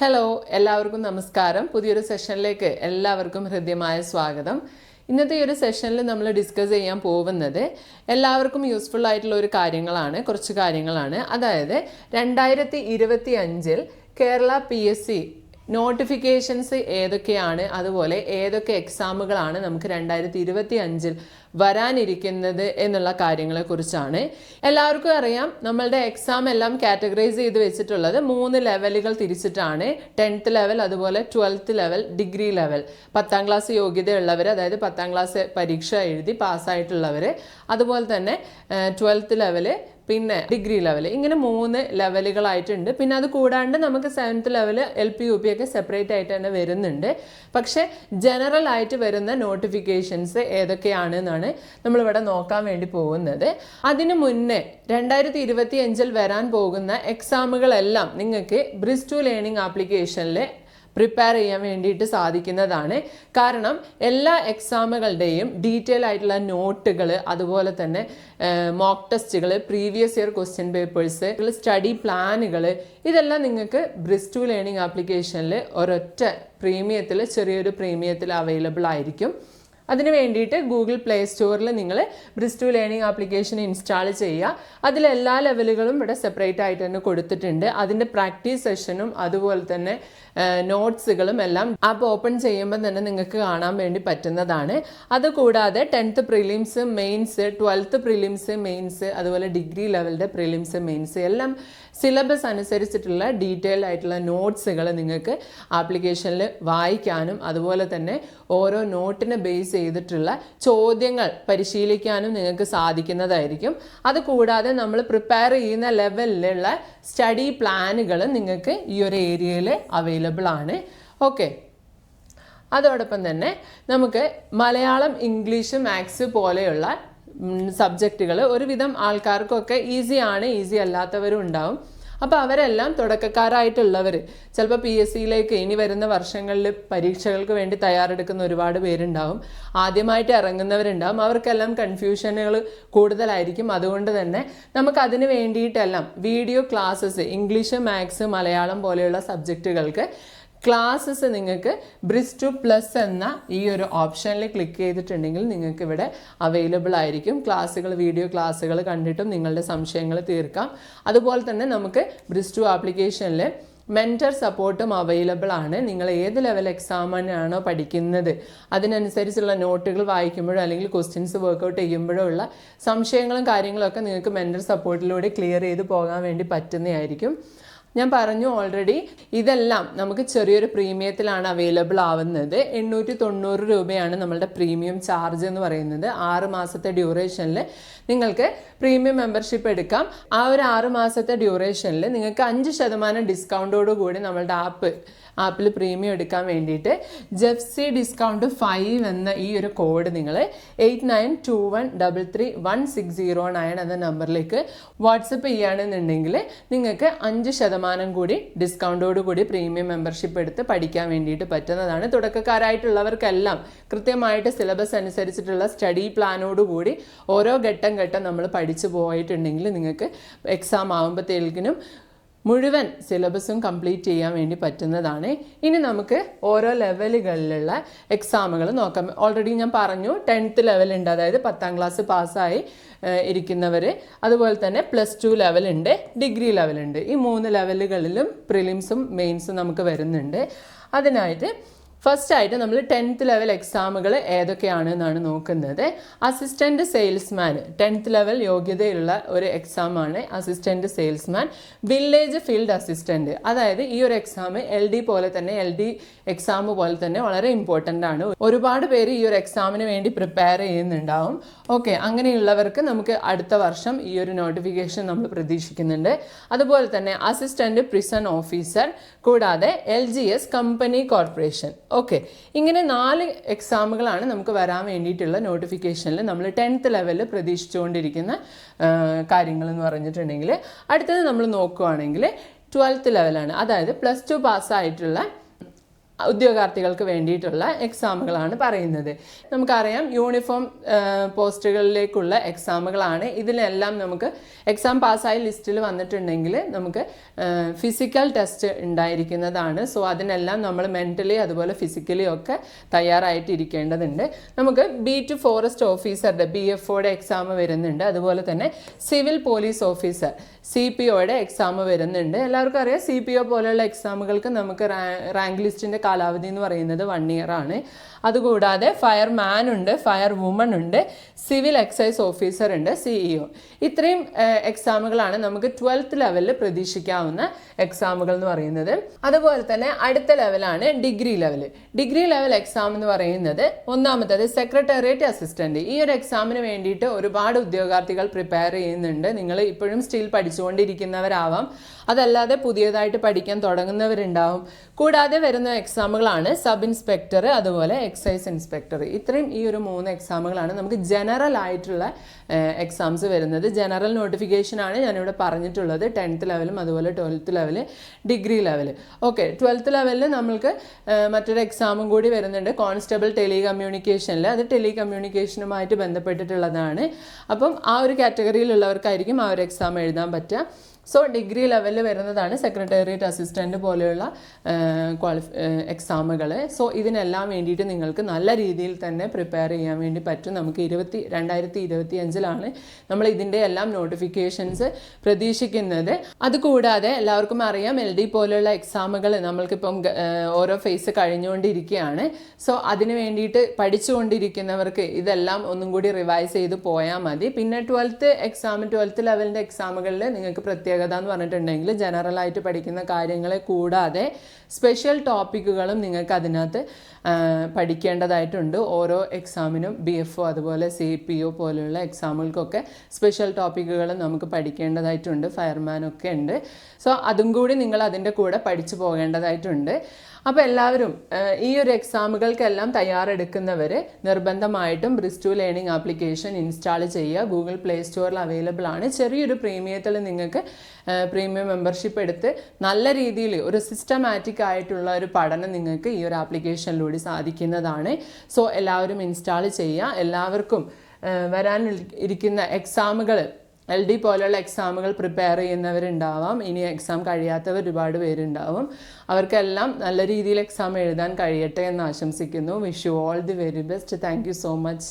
Hello എല്ലാവർക്കും നമസ്കാരം. പുതിയൊരു സെഷനിലേക്ക് എല്ലാവർക്കും ഹൃദ്യമായ സ്വാഗതം. ഇന്നത്തെ ഈ ഒരു സെഷനിൽ നമ്മൾ ഡിസ്കസ് ചെയ്യാൻ പോകുന്നത് എല്ലാവർക്കും യൂസ്ഫുൾ ആയിട്ടുള്ള ഒരു കാര്യങ്ങളാണ് കുറച്ച് കാര്യങ്ങളാണ്. അതായത് രണ്ടായിരത്തി ഇരുപത്തി അഞ്ചിൽ Kerala P S C notifications ഏതൊക്കെയാണ്? അതുപോലെ ഏതൊക്കെ എക്സാമുകളാണ് നമുക്ക് രണ്ടായിരത്തി ഇരുപത്തി അഞ്ചിൽ വരാനിരിക്കുന്നത് എന്നുള്ള കാര്യങ്ങളെക്കുറിച്ചാണ്. എല്ലാവർക്കും അറിയാം നമ്മളുടെ എക്സാം എല്ലാം കാറ്റഗറൈസ് ചെയ്ത് വെച്ചിട്ടുള്ളത് മൂന്ന് ലെവലുകൾ തിരിച്ചിട്ടാണ്. ടെൻത്ത് ലെവൽ അതുപോലെ ട്വൽത്ത് ലെവൽ ഡിഗ്രി ലെവൽ. പത്താം ക്ലാസ് യോഗ്യതയുള്ളവർ അതായത് പത്താം ക്ലാസ് പരീക്ഷ എഴുതി പാസ്സായിട്ടുള്ളവർ അതുപോലെ തന്നെ ട്വൽത്ത് ലെവൽ പിന്നെ ഡിഗ്രി ലെവൽ ഇങ്ങനെ മൂന്ന് ലെവലുകളായിട്ടുണ്ട് പിന്നെ അത് കൂടാണ്ട് നമുക്ക് seventh level L P U P ഒക്കെ സെപ്പറേറ്റ് ആയിട്ട് തന്നെ വരുന്നുണ്ട്. പക്ഷേ ജനറൽ ആയിട്ട് വരുന്ന നോട്ടിഫിക്കേഷൻസ് ഏതൊക്കെയാണ് എന്നാണ് നമ്മളിവിടെ നോക്കാൻ വേണ്ടി പോകുന്നത്. അതിനു മുന്നേ രണ്ടായിരത്തി ഇരുപത്തി അഞ്ചിൽ വരാൻ പോകുന്ന എക്സാമുകളെല്ലാം നിങ്ങൾക്ക് ബ്രിസ്റ്റു ലേണിംഗ് ആപ്ലിക്കേഷനിൽ പ്രിപ്പയർ ചെയ്യാൻ വേണ്ടിയിട്ട് സാധിക്കുന്നതാണ്. കാരണം എല്ലാ എക്സാമുകളുടെയും ഡീറ്റെയിൽ ആയിട്ടുള്ള നോട്ടുകൾ അതുപോലെ തന്നെ മോക്ക് ടെസ്റ്റുകൾ previous year question papers study പ്ലാനുകൾ ഇതെല്ലാം നിങ്ങൾക്ക് ബ്രിസ് ടു ലേണിംഗ് ആപ്ലിക്കേഷനിൽ ഒരൊറ്റ പ്രീമിയത്തിൽ ചെറിയൊരു പ്രീമിയത്തിൽ അവൈലബിൾ ആയിരിക്കും. അതിന് വേണ്ടിയിട്ട് ഗൂഗിൾ പ്ലേ സ്റ്റോറിൽ നിങ്ങൾ ബ്രിസ്റ്റു ലേണിംഗ് ആപ്ലിക്കേഷൻ ഇൻസ്റ്റാൾ ചെയ്യുക. അതിൽ എല്ലാ ലെവലുകളും ഇവിടെ സെപ്പറേറ്റ് ആയിട്ട് തന്നെ കൊടുത്തിട്ടുണ്ട്. അതിന്റെ പ്രാക്ടീസ് സെഷനും അതുപോലെ തന്നെ നോട്ട്സുകളും എല്ലാം ആപ്പ് ഓപ്പൺ ചെയ്യുമ്പോൾ തന്നെ നിങ്ങൾക്ക് കാണാൻ വേണ്ടി പറ്റുന്നതാണ്. അതുകൂടാതെ tenth prelims mains twelfth prelims mains അതുപോലെ ഡിഗ്രി ലെവലിന്റെ പ്രിലിംസ് മെയിൻസ് എല്ലാം സിലബസ് അനുസരിച്ചിട്ടുള്ള ഡീറ്റെയിൽ ആയിട്ടുള്ള നോട്ട്സുകൾ നിങ്ങൾക്ക് ആപ്ലിക്കേഷനിൽ വായിക്കാനും അതുപോലെ തന്നെ ഓരോ നോട്ടിനെ ബേസ് ചെയ്തിട്ടുള്ള ചോദ്യങ്ങൾ പരിശീലിക്കാനും നിങ്ങൾക്ക് സാധിക്കുന്നതായിരിക്കും. അതുകൂടാതെ നമ്മൾ പ്രിപ്പയർ ചെയ്യുന്ന ലെവലിലുള്ള സ്റ്റഡി പ്ലാനുകൾ നിങ്ങൾക്ക് ഈ ഒരു ഏരിയയിൽ അവൈലബിൾ ആണ്. ഓക്കെ അതോടൊപ്പം തന്നെ നമുക്ക് മലയാളം ഇംഗ്ലീഷ് മാത്സ് പോലെയുള്ള സബ്ജക്റ്റുകൾ ഒരുവിധം ആൾക്കാർക്കൊക്കെ ഈസി ആണ് ഈസി അല്ലാത്തവരും ഉണ്ടാവും. അപ്പോൾ അവരെല്ലാം തുടക്കക്കാരായിട്ടുള്ളവർ ചിലപ്പോൾ പി എസ് സിയിലേക്ക് ഇനി വരുന്ന വർഷങ്ങളിൽ പരീക്ഷകൾക്ക് വേണ്ടി തയ്യാറെടുക്കുന്ന ഒരുപാട് പേരുണ്ടാവും. ആദ്യമായിട്ട് ഇറങ്ങുന്നവരുണ്ടാവും. അവർക്കെല്ലാം കൺഫ്യൂഷനുകൾ കൂടുതലായിരിക്കും. അതുകൊണ്ട് തന്നെ നമുക്ക് അതിന് വേണ്ടിയിട്ടെല്ലാം video classes English maths Malayalam പോലെയുള്ള സബ്ജക്റ്റുകൾക്ക് ക്ലാസ്സസ് നിങ്ങൾക്ക് ബ്രിസ് ടു പ്ലസ് എന്ന ഈ ഒരു ഓപ്ഷനിൽ ക്ലിക്ക് ചെയ്തിട്ടുണ്ടെങ്കിൽ നിങ്ങൾക്ക് ഇവിടെ അവൈലബിൾ ആയിരിക്കും. ക്ലാസ്സുകൾ വീഡിയോ ക്ലാസ്സുകൾ കണ്ടിട്ടും നിങ്ങളുടെ സംശയങ്ങൾ തീർക്കാം. അതുപോലെ തന്നെ നമുക്ക് ബ്രിസ് ടു ആപ്ലിക്കേഷനിൽ മെന്റർ സപ്പോർട്ടും അവൈലബിൾ ആണ്. നിങ്ങൾ ഏത് ലെവൽ എക്സാമിനാണോ പഠിക്കുന്നത് അതിനനുസരിച്ചുള്ള നോട്ടുകൾ വായിക്കുമ്പോഴോ അല്ലെങ്കിൽ ക്വസ്റ്റ്യൻസ് വർക്കൗട്ട് ചെയ്യുമ്പോഴോ ഉള്ള സംശയങ്ങളും കാര്യങ്ങളൊക്കെ നിങ്ങൾക്ക് മെന്റർ സപ്പോർട്ടിലൂടെ ക്ലിയർ ചെയ്ത് പോകാൻ വേണ്ടി പറ്റുന്നതായിരിക്കും. ഞാൻ പറഞ്ഞു ഓൾറെഡി ഇതെല്ലാം നമുക്ക് ചെറിയൊരു പ്രീമിയത്തിലാണ് അവൈലബിൾ ആവുന്നത്. എണ്ണൂറ്റി തൊണ്ണൂറ് രൂപയാണ് നമ്മളുടെ പ്രീമിയം ചാർജ് എന്ന് പറയുന്നത്. ആറ് മാസത്തെ ഡ്യൂറേഷനിൽ നിങ്ങൾക്ക് പ്രീമിയം മെമ്പർഷിപ്പ് എടുക്കാം. ആ ഒരു ആറ് മാസത്തെ ഡ്യൂറേഷനിൽ നിങ്ങൾക്ക് അഞ്ച് ശതമാനം ഡിസ്കൗണ്ടോട് കൂടി നമ്മളുടെ ആപ്പ് ആപ്പിൽ പ്രീമിയം എടുക്കാൻ വേണ്ടിയിട്ട് ജെഫ്സി ഡിസ്കൗണ്ട് ഫൈവ് എന്ന ഈ ഒരു കോഡ് നിങ്ങൾ eight nine two one double three one six zero nine എന്ന നമ്പറിലേക്ക് വാട്സപ്പ് ചെയ്യുകയാണെന്നുണ്ടെങ്കിൽ നിങ്ങൾക്ക് അഞ്ച് ശതമാനം കൂടി ഡിസ്കൗണ്ടോട് കൂടി പ്രീമിയം മെമ്പർഷിപ്പ് എടുത്ത് പഠിക്കാൻ വേണ്ടിയിട്ട് പറ്റുന്നതാണ്. തുടക്കക്കാരായിട്ടുള്ളവർക്കെല്ലാം കൃത്യമായിട്ട് സിലബസ് അനുസരിച്ചിട്ടുള്ള സ്റ്റഡി പ്ലാനോട് കൂടി ഓരോ ഘട്ടം ഘട്ടം നമ്മൾ പഠിച്ചു പോയിട്ടുണ്ടെങ്കിൽ നിങ്ങൾക്ക് എക്സാം ആകുമ്പോഴത്തേക്കിനും മുഴുവൻ സിലബസും കംപ്ലീറ്റ് ചെയ്യാൻ വേണ്ടി പറ്റുന്നതാണ്. ഇനി നമുക്ക് ഓരോ ലെവലുകളിലുള്ള എക്സാമുകൾ നോക്കാം. ഓൾറെഡി ഞാൻ പറഞ്ഞു ടെൻത്ത് ലെവലുണ്ട് അതായത് പത്താം ക്ലാസ് പാസ്സായി ഇരിക്കുന്നവർ അതുപോലെ തന്നെ പ്ലസ് ടു ലെവലുണ്ട് ഡിഗ്രി ലെവലുണ്ട് ഈ മൂന്ന് ലെവലുകളിലും പ്രിലിംസും മെയിൻസും നമുക്ക് വരുന്നുണ്ട്. അതിനായിട്ട് ഫസ്റ്റ് ആയിട്ട് നമ്മൾ ടെൻത്ത് ലെവൽ എക്സാമുകൾ ഏതൊക്കെയാണ് എന്നാണ് നോക്കുന്നത്. അസിസ്റ്റന്റ് സെയിൽസ്മാൻ ടെൻത്ത് ലെവൽ യോഗ്യതയുള്ള ഒരു എക്സാമാണ് assistant salesman village field assistant അതായത് ഈ ഒരു എക്സാം എൽ ഡി പോലെ തന്നെ എൽ ഡി എക്സാം പോലെ തന്നെ വളരെ ഇമ്പോർട്ടന്റ് ആണ്. ഒരുപാട് പേര് ഈ ഒരു എക്സാമിന് വേണ്ടി പ്രിപ്പയർ ചെയ്യുന്നുണ്ടാവും. ഓക്കെ അങ്ങനെയുള്ളവർക്ക് നമുക്ക് അടുത്ത വർഷം ഈ ഒരു നോട്ടിഫിക്കേഷൻ നമ്മൾ പ്രതീക്ഷിക്കുന്നുണ്ട്. അതുപോലെ തന്നെ അസിസ്റ്റന്റ് പ്രിസൺ ഓഫീസർ കൂടാതെ L G S company corporation okay ഇങ്ങനെ നാല് എക്സാമുകളാണ് നമുക്ക് വരാൻ വേണ്ടിയിട്ടുള്ള നോട്ടിഫിക്കേഷനിൽ നമ്മൾ ടെൻത്ത് ലെവലിൽ പ്രതീക്ഷിച്ചുകൊണ്ടിരിക്കുന്ന കാര്യങ്ങൾ എന്ന് പറഞ്ഞിട്ടുണ്ടെങ്കിൽ അടുത്തത് നമ്മൾ നോക്കുകയാണെങ്കിൽ ട്വൽത്ത് ലെവലാണ് അതായത് പ്ലസ് ടു പാസ്സായിട്ടുള്ള ഉദ്യോഗാർത്ഥികൾക്ക് വേണ്ടിയിട്ടുള്ള എക്സാമുകളാണ് പറയുന്നത്. നമുക്കറിയാം യൂണിഫോം പോസ്റ്റുകളിലേക്കുള്ള എക്സാമുകളാണ് ഇതിലെല്ലാം നമുക്ക് എക്സാം പാസ്സായി ലിസ്റ്റിൽ വന്നിട്ടുണ്ടെങ്കിൽ നമുക്ക് ഫിസിക്കൽ ടെസ്റ്റ് ഉണ്ടായിരിക്കുന്നതാണ്. സോ അതിനെല്ലാം നമ്മൾ മെന്റലി അതുപോലെ ഫിസിക്കലി ഒക്കെ തയ്യാറായിട്ടിരിക്കേണ്ടതുണ്ട്. നമുക്ക് ബി ടു ഫോറസ്റ്റ് ഓഫീസറുടെ ബി എഫ് ഒയുടെ എക്സാം വരുന്നുണ്ട്. അതുപോലെ തന്നെ civil police officer C P ഒയുടെ എക്സാം വരുന്നുണ്ട്. എല്ലാവർക്കും അറിയാം സി പി ഒ പോലെയുള്ള എക്സാമുകൾക്ക് നമുക്ക് റാങ്ക് ലിസ്റ്റിന്റെ കാലാവധി എന്ന് പറയുന്നത് വൺ ഇയർ ആണ്. അതുകൂടാതെ ഫയർമാൻ ഉണ്ട് ഫയർ വുമൺ ഉണ്ട് സിവിൽ എക്സൈസ് ഓഫീസർ ഉണ്ട് സിഇഒ ഇത്രയും എക്സാമുകളാണ് നമുക്ക് ട്വൽത്ത് ലെവലിൽ പ്രതീക്ഷിക്കാവുന്ന എക്സാമുകൾ എന്ന് പറയുന്നത്. അതുപോലെ തന്നെ അടുത്ത ലെവലാണ് degree level degree level exam എന്ന് പറയുന്നത് ഒന്നാമത്തേത് സെക്രട്ടേറിയറ്റ് അസിസ്റ്റന്റ് ഈ ഒരു എക്സാമിന് വേണ്ടിയിട്ട് ഒരുപാട് ഉദ്യോഗാർത്ഥികൾ പ്രിപ്പയർ ചെയ്യുന്നുണ്ട്. നിങ്ങൾ ഇപ്പോഴും സ്റ്റിൽ പഠിച്ചുകൊണ്ടിരിക്കുന്നവരാവാം. അതല്ലാതെ പുതിയതായിട്ട് പഠിക്കാൻ തുടങ്ങുന്നവരുണ്ടാവും. കൂടാതെ വരുന്ന എക്സാമുകളാണ് സബ് ഇൻസ്പെക്ടർ അതുപോലെ എക്സൈസ് ഇൻസ്പെക്ടർ ഇത്രയും ഈ ഒരു മൂന്ന് എക്സാമുകളാണ് നമുക്ക് ജനറൽ ആയിട്ടുള്ള എക്സാംസ് വരുന്നത്. ജനറൽ നോട്ടിഫിക്കേഷൻ ആണ് ഞാനിവിടെ പറഞ്ഞിട്ടുള്ളത്. ടെൻത്ത് ലെവലും അതുപോലെ twelfth level degree level okay twelfth ലെവലിൽ നമ്മൾക്ക് മറ്റൊരു എക്സാമും കൂടി വരുന്നുണ്ട്. കോൺസ്റ്റബിൾ ടെലി കമ്മ്യൂണിക്കേഷനിൽ അത് ടെലി കമ്മ്യൂണിക്കേഷനുമായിട്ട് ബന്ധപ്പെട്ടിട്ടുള്ളതാണ്. അപ്പം ആ ഒരു കാറ്റഗറിയിലുള്ളവർക്കായിരിക്കും ആ ഒരു എക്സാം എഴുതാൻ പറ്റുക. സോ ഡിഗ്രി ലെവലിൽ വരുന്നതാണ് സെക്രട്ടേറിയറ്റ് അസിസ്റ്റന്റ് പോലെയുള്ള ക്വാളിഫി എക്സാമുകൾ സോ ഇതിനെല്ലാം വേണ്ടിയിട്ട് നിങ്ങൾക്ക് നല്ല രീതിയിൽ തന്നെ പ്രിപ്പയർ ചെയ്യാൻ വേണ്ടി പറ്റും. നമുക്ക് ഇരുപത്തി രണ്ടായിരത്തി ഇരുപത്തി അഞ്ചിലാണ് നമ്മൾ ഇതിന്റെ എല്ലാം നോട്ടിഫിക്കേഷൻസ് പ്രതീക്ഷിക്കുന്നത്. അതുകൂടാതെ എല്ലാവർക്കും അറിയാം എൽ ഡി പോലെയുള്ള എക്സാമുകൾ നമ്മൾക്കിപ്പം ഓരോ ഫേസ് കഴിഞ്ഞുകൊണ്ടിരിക്കുകയാണ്. സോ അതിന് വേണ്ടിയിട്ട് പഠിച്ചുകൊണ്ടിരിക്കുന്നവർക്ക് ഇതെല്ലാം ഒന്നും കൂടി റിവൈസ് ചെയ്ത് പോയാൽ മതി. പിന്നെ ട്വൽത്ത് എക്സാം ട്വൽത്ത് ലെവലിന്റെ എക്സാമുകളിൽ നിങ്ങൾക്ക് പ്രത്യേകത എന്ന് പറഞ്ഞിട്ടുണ്ടെങ്കിൽ ജനറൽ ആയിട്ട് പഠിക്കുന്ന കാര്യങ്ങളെ കൂടാതെ സ്പെഷ്യൽ ടോപ്പിക്കുകളും നിങ്ങൾക്ക് അതിനകത്ത് പഠിക്കേണ്ടതായിട്ടുണ്ട്. ഓരോ എക്സാമിനും ബി എഫ് അതുപോലെ സി പി ഒ പോലെയുള്ള എക്സാമുകൾക്കൊക്കെ സ്പെഷ്യൽ ടോപ്പിക്കുകൾ നമുക്ക് പഠിക്കേണ്ടതായിട്ടുണ്ട്. ഫയർമാനൊക്കെ ഉണ്ട്. സോ അതും കൂടി നിങ്ങൾ അതിന്റെ കൂടെ പഠിച്ചു പോകേണ്ടതായിട്ടുണ്ട്. അപ്പോൾ എല്ലാവരും ഈ ഒരു എക്സാമുകൾക്കെല്ലാം തയ്യാറെടുക്കുന്നവർ നിർബന്ധമായിട്ടും ബ്രിസ്റ്റു ലേണിംഗ് ആപ്ലിക്കേഷൻ ഇൻസ്റ്റാൾ ചെയ്യുക. ഗൂഗിൾ പ്ലേ സ്റ്റോറിൽ അവൈലബിൾ ആണ്. ചെറിയൊരു പ്രീമിയത്തിൽ നിങ്ങൾക്ക് പ്രീമിയം മെമ്പർഷിപ്പ് എടുത്ത് നല്ല രീതിയിൽ ഒരു സിസ്റ്റമാറ്റിക് ആയിട്ടുള്ള ഒരു പഠനം നിങ്ങൾക്ക് ഈ ഒരു ആപ്ലിക്കേഷനിലൂടെ സാധിക്കുന്നതാണ്. സോ എല്ലാവരും ഇൻസ്റ്റാൾ ചെയ്യുക. എല്ലാവർക്കും വരാൻ ഇരിക്കുന്ന എക്സാമുകൾ എൽ ഡി പോലെയുള്ള എക്സാമുകൾ പ്രിപ്പയർ ചെയ്യുന്നവരുണ്ടാവാം. ഇനി എക്സാം കഴിയാത്തവർ ഒരുപാട് പേരുണ്ടാവും. അവർക്കെല്ലാം നല്ല രീതിയിൽ എക്സാം എഴുതാൻ കഴിയട്ടെ എന്ന് ആശംസിക്കുന്നു. Wish you all the very best thank so much